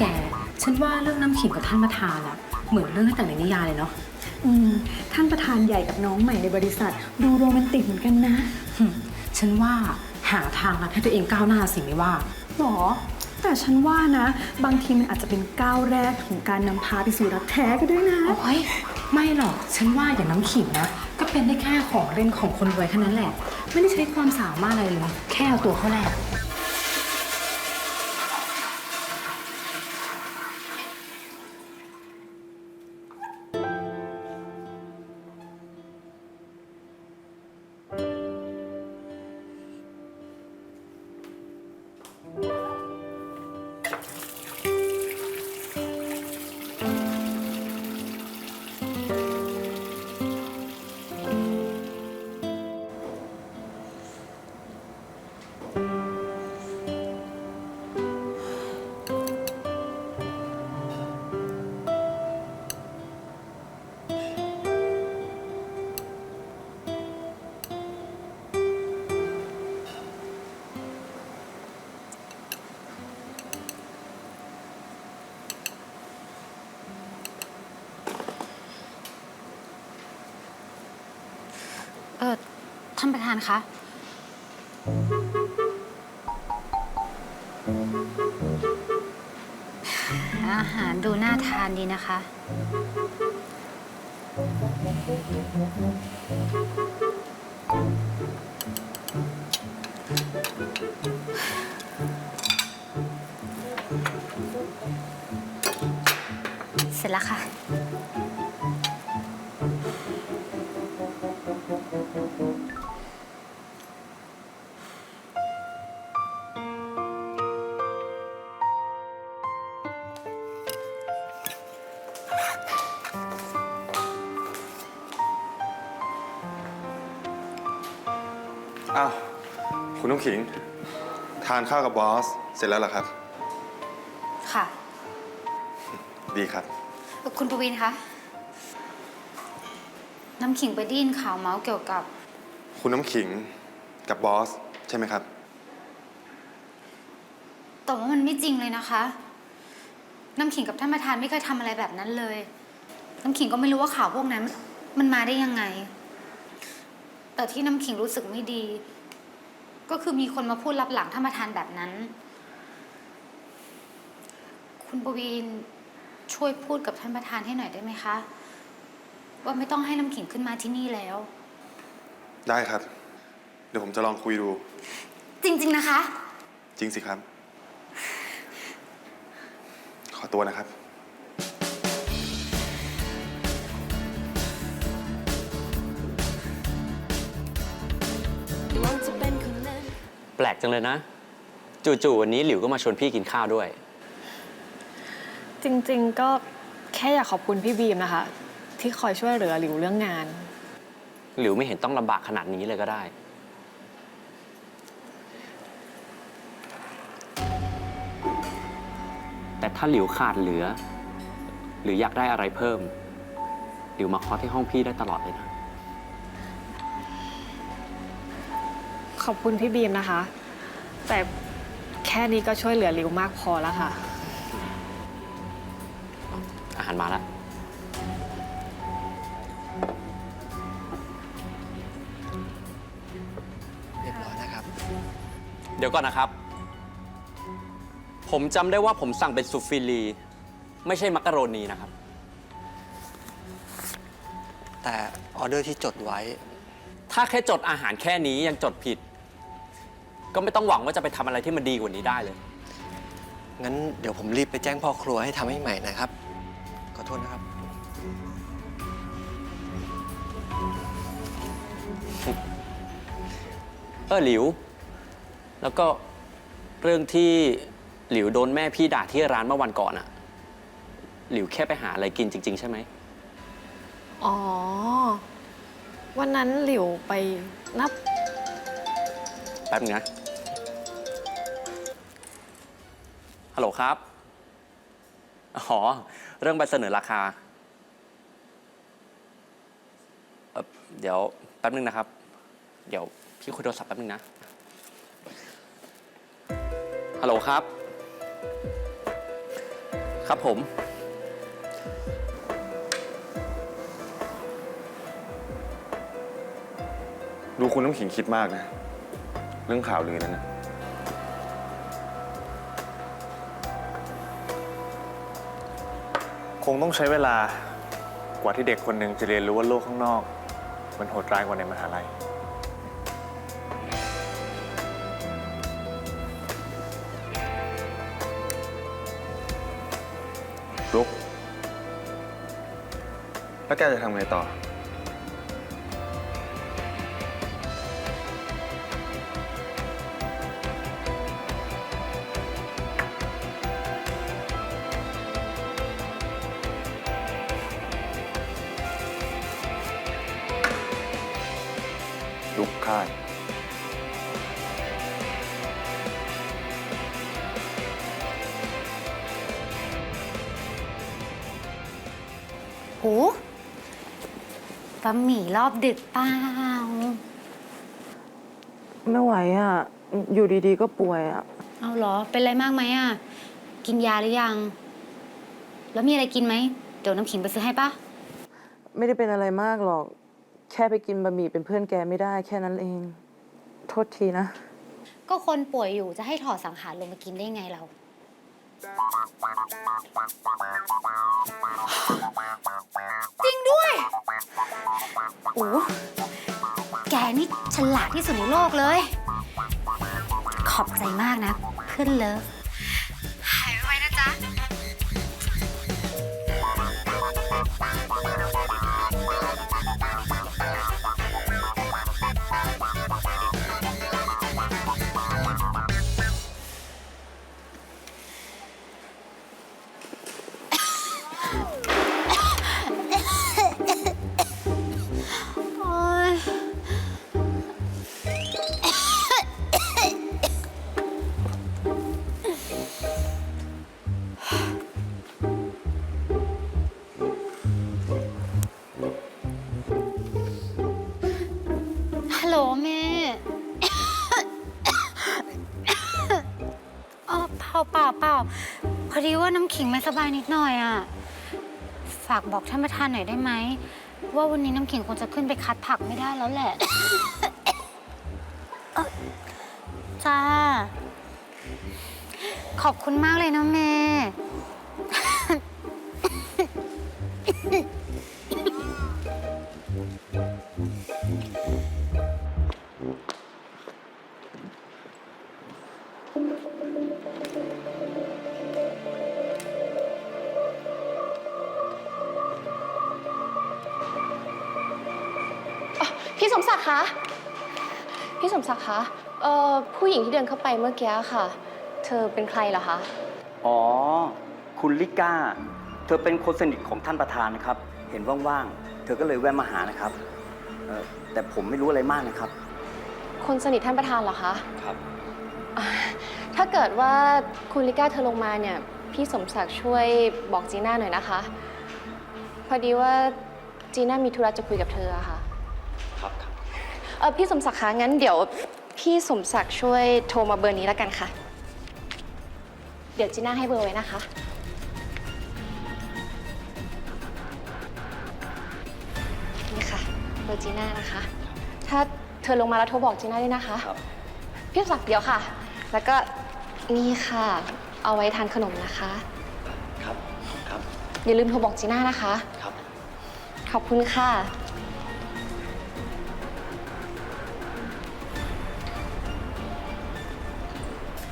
แก ฉันว่าเรื่องน้ำขิงกับท่านประธานอะเหมือนเรื่องที่แต่งในนิยายเลยเนาะอืมท่านประธานใหญ่กับน้องใหม่ในบริษัท ดูโรแมนติกเหมือนกันนะหึฉันว่าหาทางรัดให้ตัวเองก้าวหน้าสิไม่ว่า หรอ แต่ฉันว่านะ บางทีมันอาจจะเป็นก้าวแรกของการนำพาไปสู่รักแท้ก็ได้นะ โอ้ยไม่หรอก ฉันว่าอย่างน้ำขิงนะ ก็เป็นได้แค่ของเล่นของคนรวยแค่นั้นแหละ ไม่ได้ใช้ความสามารถอะไรเลย แค่เอาตัวเขาแลก เออท่านประธานคะ อาหารดูน่าทานดีนะคะ เสร็จแล้วค่ะ อ้าว คุณน้ำขิง ทานข้าวกับบอส เสร็จแล้วเหรอครับ ค่ะ ดีครับ คุณปวินคะ น้ำขิงไปได้ยินข่าวเมาส์เกี่ยวกับ คุณน้ำขิงกับบอส ใช่ไหมครับ แต่ว่ามันไม่จริงเลยนะคะ น้ำขิงกับท่านประธานไม่เคยทำอะไรแบบนั้นเลย น้ำขิงก็ไม่รู้ว่าข่าวพวกนั้น มันมาได้ยังไง แต่ที่น้ำขิงรู้สึกไม่ดี ก็คือมีคนมาพูดรับหลังท่านประธานแบบนั้น คุณปวีนช่วยพูดกับท่านประธานให้หน่อยได้ไหมคะ ว่าไม่ต้องให้น้ำขิงขึ้นมาที่นี่แล้ว ได้ครับ เดี๋ยวผมจะลองคุยดู จริง ๆ นะคะ จริงสิครับ ขอตัวนะครับ แปลกจังเลยนะ จู่ๆวันนี้หลิวก็มาชวนพี่กินข้าวด้วย จริงๆก็แค่อยากขอบคุณพี่บีมนะคะ ที่คอยช่วยเหลือหลิวเรื่องงาน หลิวไม่เห็นต้องลำบากขนาดนี้เลยก็ได้ แต่ถ้าหลิวขาดเหลือ หรืออยากได้อะไรเพิ่ม หลิวมาเคาะที่ห้องพี่ได้ตลอดเลยนะ ขอบคุณพี่บีมนะคะ แต่แค่นี้ก็ช่วยเหลือหลิวมากพอแล้วค่ะ อาหารมาแล้ว เรียบร้อยนะครับ เดี๋ยวก่อนนะครับ ผมจำได้ว่าผมสั่งเป็นซูฟิลี ไม่ใช่มักกะโรนีนะครับ แต่ออเดอร์ที่จดไว้ ถ้าแค่จดอาหารแค่นี้ยังจดผิด ก็ไม่ต้องหวังว่าจะไปทำอะไรที่มันดีกว่านี้ได้เลย งั้นเดี๋ยวผมรีบไปแจ้งพ่อครัวให้ทำให้ใหม่นะครับ ขอโทษนะครับ เออหลิว แล้วก็เรื่องที่หลิวโดนแม่พี่ด่าที่ร้านเมื่อวันก่อนอะหลิวแค่ไปหาอะไรกินจริง ๆ ใช่ไหม อ๋อ วันนั้นหลิวไปนับ แป๊บนึงนะ ฮัลโหลครับ อ๋อ เรื่องใบเสนอราคาเเดี๋ยวแป๊บนึงนะครับ เดี๋ยวพี่คุยโทรศัพท์แป๊บนึงนะ ฮัลโหลครับ ครับผม ดูคุณน้ำขิงคิดมากนะ เรื่องข่าวลือนั้นนะ คงต้องใช้เวลากว่าที่เด็กคนหนึ่งจะเรียนรู้ว่าโลกข้างนอก มันโหดร้ายกว่าในมหาลัย ลุก แล้วแกจะทำไงต่อ ค่ายโหบะหมี่รอบดึกเปล่า ไม่ไหวอะ อยู่ดีๆก็ป่วยอะ เอาเหรอ เป็นอะไรมากไหมอะ กินยาหรือยัง แล้วมีอะไรกินไหม เดี๋ยวน้ำขิงไปซื้อให้ปะ ไม่ได้เป็นอะไรมากหรอกแค่ไปกินบะหมี่เป็นเพื่อนแกไม่ได้แค่นั้นเอง โทษทีนะ ก็คนป่วยอยู่จะให้ถอดสังขารลงมากินได้ไงเรา จริงด้วย โอ้แกนี่ฉลาดที่สุดในโลกเลย ขอบใจมากนะ เพื่อนเลิฟ ลโหลแม่เออเปล่าเปล่าเปล่าพอดีว่าน้ำขิงไม่สบายนิดหน่อยอะ ฝากบอกท่านประธานหน่อยได้ไหม ว่าวันนี้น้ำขิงคงจะขึ้นไปคัดผักไม่ได้แล้วแหละ เอ่อจ้า ขอบคุณมากเลยนะเม พี่สมศักดิ์คะ พี่สมศักดิ์คะ เอ่อ ผู้หญิงที่เดินเข้าไปเมื่อกี้ค่ะ เธอเป็นใครเหรอคะ อ๋อ คุณลิก้า เธอเป็นคนสนิทของท่านประธานนะครับ เห็นว่างๆ เธอก็เลยแวะมาหานะครับเอ่อแต่ผมไม่รู้อะไรมากนะครับ คนสนิทท่านประธานเหรอคะ ครับอ่าถ้าเกิดว่าคุณลิก้าเธอลงมาเนี่ย พี่สมศักดิ์ช่วยบอกจีน่าหน่อยนะคะ พอดีว่าจีน่ามีธุระจะคุยกับเธออะค่ะครับครับ เออพี่สมศักดิ์คะงั้นเดี๋ยวพี่สมศักดิ์ช่วยโทรมาเบอร์นี้แล้วกันค่ะ เดี๋ยวจีน่าให้เบอร์ไว้นะคะ นี่ค่ะเบอร์จีน่านะคะ ถ้าเธอลงมาแล้วโทรบอกจีน่าด้วยนะคะครับพี่สมศักดิ์เดี๋ยวค่ะ แล้วก็นี่ค่ะ เอาไว้ทานขนมนะคะ ครับ ครับ อย่าลืมโทรบอกจีน่านะคะ ครับ ขอบคุณค่ะ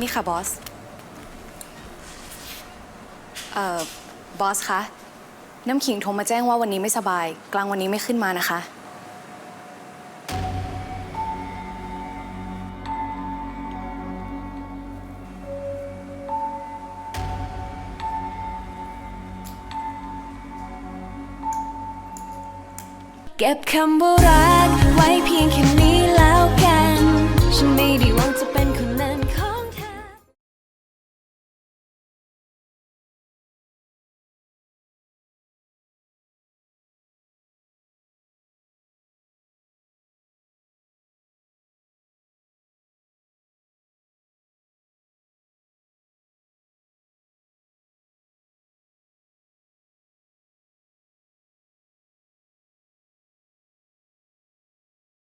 นี่ค่ะบอส เอ่อ บอสคะ น้ำขิงโทรมาแจ้งว่าวันนี้ไม่สบาย กลางวันนี้ไม่ขึ้นมานะคะ เก็บคำว่ารักไว้เพียงแค่นี้แล้วกัน ฉันไม่ได้หวังจะ